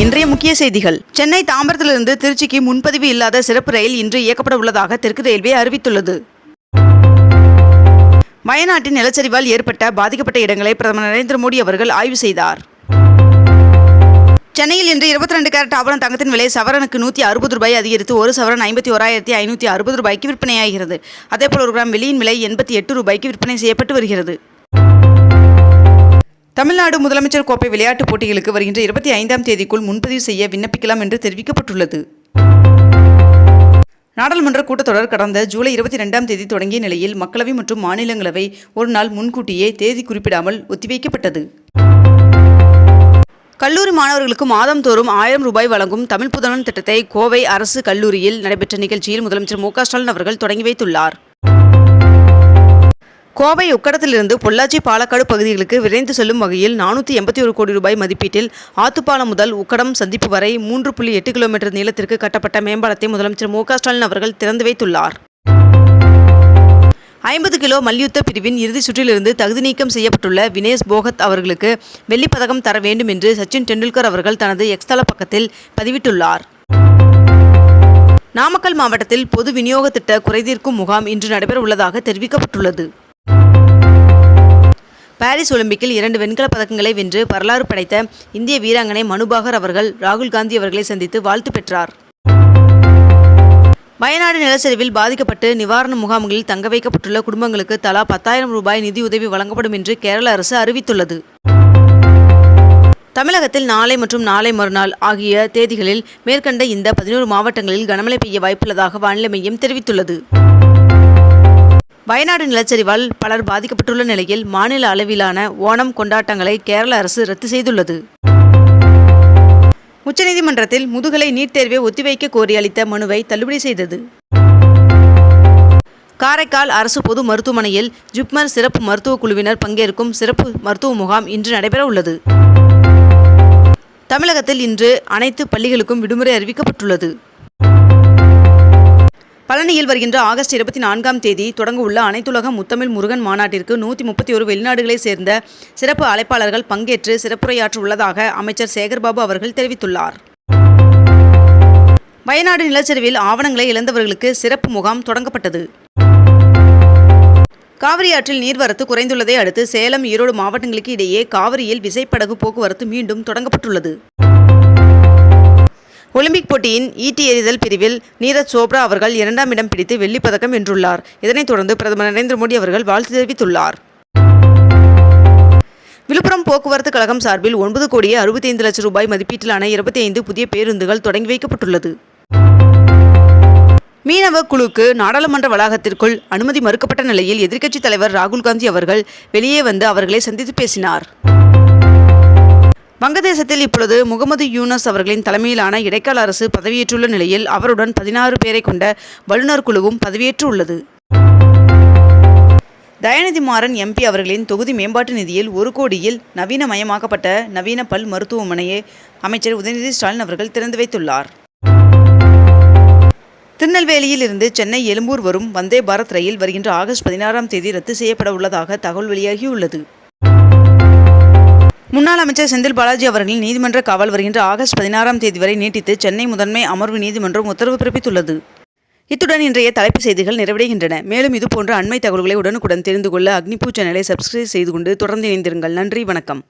இன்றைய முக்கிய செய்திகள். சென்னை தாம்பரத்திலிருந்து திருச்சிக்கு முன்பதிவு இல்லாத சிறப்பு ரயில் இன்று இயக்கப்பட உள்ளதாக தெற்கு ரயில்வே அறிவித்துள்ளது. வயநாட்டின் நிலச்சரிவால் ஏற்பட்ட பாதிக்கப்பட்ட இடங்களை பிரதமர் நரேந்திர மோடி அவர்கள் ஆய்வு செய்தார். சென்னையில் இன்று இருபத்தி ரெண்டு கேரட் ஆபரண தங்கத்தின் விலை சவரனுக்கு நூற்றி அறுபது ரூபாய் அதிகரித்து ஒரு சவரன் ஐம்பத்தி ஓராயிரத்தி ஐநூற்றி அறுபது ரூபாய்க்கு விற்பனையாகிறது. அதேபோல் ஒரு கிராம் வெளியின் விலை எண்பத்தி எட்டு ரூபாய்க்கு விற்பனை செய்யப்பட்டு வருகிறது. தமிழ்நாடு முதலமைச்சர் கோப்பை விளையாட்டுப் போட்டிகளுக்கு வருகின்ற இருபத்தி ஐந்தாம் தேதிக்குள் முன்பதிவு செய்ய விண்ணப்பிக்கலாம் என்று தெரிவிக்கப்பட்டுள்ளது. நாடாளுமன்ற கூட்டத்தொடர் கடந்த ஜூலை இருபத்தி ரெண்டாம் தேதி தொடங்கிய நிலையில் மக்களவை மற்றும் மாநிலங்களவை ஒரு நாள் முன்கூட்டியே தேதி குறிப்பிடாமல் ஒத்திவைக்கப்பட்டது. கல்லூரி மாணவர்களுக்கு மாதந்தோறும் ஆயிரம் ரூபாய் வழங்கும் தமிழ் புதனன் திட்டத்தை கோவை அரசு கல்லூரியில் நடைபெற்ற நிகழ்ச்சியில் முதலமைச்சர் மு க ஸ்டாலின் அவர்கள் தொடங்கி வைத்துள்ளார். கோவை உக்கடத்திலிருந்து பொள்ளாச்சி பாலக்காடு பகுதிகளுக்கு விரைந்து செல்லும் வகையில் நானூற்றி எண்பத்தி ஒரு கோடி ரூபாய் மதிப்பீட்டில் ஆத்துப்பாலம் முதல் உக்கடம் சந்திப்பு வரை மூன்று புள்ளி எட்டு கிலோமீட்டர் நீளத்திற்கு கட்டப்பட்ட மேம்பாலத்தை முதலமைச்சர் மு ஸ்டாலின் அவர்கள் திறந்து வைத்துள்ளார். ஐம்பது கிலோ மல்யுத்த பிரிவின் இறுதிச் சுற்றிலிருந்து தகுதி நீக்கம் செய்யப்பட்டுள்ள வினேஷ் போகத் அவர்களுக்கு வெள்ளிப்பதக்கம் தர வேண்டும் என்று சச்சின் டெண்டுல்கர் அவர்கள் தனது எக்ஸ்தல பக்கத்தில் பதிவிட்டுள்ளார். நாமக்கல் மாவட்டத்தில் பொது விநியோக திட்ட குறைதீர்க்கும் முகாம் இன்று நடைபெற உள்ளதாக தெரிவிக்கப்பட்டுள்ளது. பாரிஸ் ஒலிம்பிக்கில் இரண்டு வெண்கலப் பதக்கங்களை வென்று வரலாறு படைத்த இந்திய வீராங்கனை மனுபாகர் அவர்கள் ராகுல் காந்தி அவர்களை சந்தித்து வாழ்த்து பெற்றார். வயநாடு நிலச்சரிவில் பாதிக்கப்பட்டு நிவாரண முகாம்களில் தங்க வைக்கப்பட்டுள்ள குடும்பங்களுக்கு தலா பத்தாயிரம் ரூபாய் நிதியுதவி வழங்கப்படும் என்று கேரள அரசு அறிவித்துள்ளது. தமிழகத்தில் நாளை மற்றும் நாளை மறுநாள் ஆகிய தேதிகளில் மேற்கண்ட இந்த பதினோரு மாவட்டங்களில் கனமழை பெய்ய வாய்ப்புள்ளதாக வானிலை மையம் தெரிவித்துள்ளது. வயநாடு நிலச்சரிவால் பலர் பாதிக்கப்பட்டுள்ள நிலையில் மாநில அளவிலான ஓணம் கொண்டாட்டங்களை கேரள அரசு ரத்து செய்துள்ளது. உச்சநீதிமன்றத்தில் முதுகலை நீட் தேர்வை ஒத்திவைக்க கோரி அளித்த மனுவை தள்ளுபடி செய்தது. காரைக்கால் அரசு பொது மருத்துவமனையில் ஜிப்மர் சிறப்பு மருத்துவ குழுவினர் பங்கேற்கும் சிறப்பு மருத்துவ முகாம் இன்று நடைபெற உள்ளது. தமிழகத்தில் இன்று அனைத்து பள்ளிகளுக்கும் விடுமுறை அறிவிக்கப்பட்டுள்ளது. பழனியில் வருகின்ற ஆகஸ்ட் இருபத்தி நான்காம் தேதி தொடங்க உள்ள அனைத்துலக முத்தமிழ் முருகன் மாநாட்டிற்கு நூற்றி முப்பத்தி ஒரு வெளிநாடுகளைச் சேர்ந்த சிறப்பு அழைப்பாளர்கள் பங்கேற்று சிறப்புரையாற்ற உள்ளதாக அமைச்சர் சேகர்பாபு அவர்கள் தெரிவித்துள்ளார். வயநாடு நிலச்சரிவில் ஆவணங்களை இழந்தவர்களுக்கு சிறப்பு முகாம் தொடங்கப்பட்டது. காவிரி ஆற்றில் நீர்வரத்து குறைந்துள்ளதை அடுத்து சேலம் ஈரோடு மாவட்டங்களுக்கு இடையே காவிரியில் விசைப்படகு போக்குவரத்து மீண்டும் தொடங்கப்பட்டுள்ளது. ஒலிம்பிக் போட்டியின் ஈட்டி எறிதல் பிரிவில் நீரஜ் சோப்ரா அவர்கள் இரண்டாம் இடம் பிடித்து வெள்ளிப் பதக்கம் வென்றுள்ளார். இதனைத் தொடர்ந்து பிரதமர் நரேந்திர மோடி அவர்கள் வாழ்த்து தெரிவித்துள்ளார். விழுப்புரம் போக்குவரத்து கழகம் சார்பில் ஒன்பது கோடியே அறுபத்தைந்து லட்சம் ரூபாய் மதிப்பீட்டிலான இருபத்தி ஐந்து புதிய பேருந்துகள் தொடங்கி வைக்கப்பட்டுள்ளது. மீனவ குழுக்கு நாடாளுமன்ற வளாகத்திற்குள் அனுமதி மறுக்கப்பட்ட நிலையில் எதிர்க்கட்சித் தலைவர் ராகுல் காந்தி அவர்கள் வெளியே வந்து அவர்களை சந்தித்து பேசினார். வங்கதேசத்தில் இப்பொழுது முகமது யூனஸ் அவர்களின் தலைமையிலான இடைக்கால அரசு பதவியேற்றுள்ள நிலையில் அவருடன் பதினாறு பேரை கொண்ட வல்லுநர் குழுவும் பதவியேற்று உள்ளது தயாநிதி மாறன் எம்பி அவர்களின் தொகுதி மேம்பாட்டு நிதியில் ஒரு கோடியில் நவீனமயமாக்கப்பட்ட நவீன பல் மருத்துவமனையை அமைச்சர் உதயநிதி ஸ்டாலின் அவர்கள் திறந்து வைத்துள்ளார். திருநெல்வேலியில் இருந்து சென்னை எழும்பூர் வரும் வந்தே பாரத் ரயில் வருகின்ற ஆகஸ்ட் பதினாறாம் தேதி ரத்து செய்யப்பட உள்ளதாக தகவல் வெளியாகியுள்ளது. முன்னாள் அமைச்சர் செந்தில் பாலாஜி அவர்களின் நீதிமன்ற காவல் வருகின்ற ஆகஸ்ட் பதினாறாம் தேதி வரை நீட்டித்து சென்னை முதன்மை அமர்வு நீதிமன்றம் உத்தரவு பிறப்பித்துள்ளது. இத்துடன் இன்றைய தலைப்புச் செய்திகள் நிறைவடைகின்றன. மேலும் இதுபோன்ற அண்மை தகவல்களை உடனுக்குடன் தெரிந்து கொள்ள அக்னிபூ சேனலை சப்ஸ்கிரைப் செய்து கொண்டு தொடர்ந்து இணைந்திருங்கள். நன்றி வணக்கம்.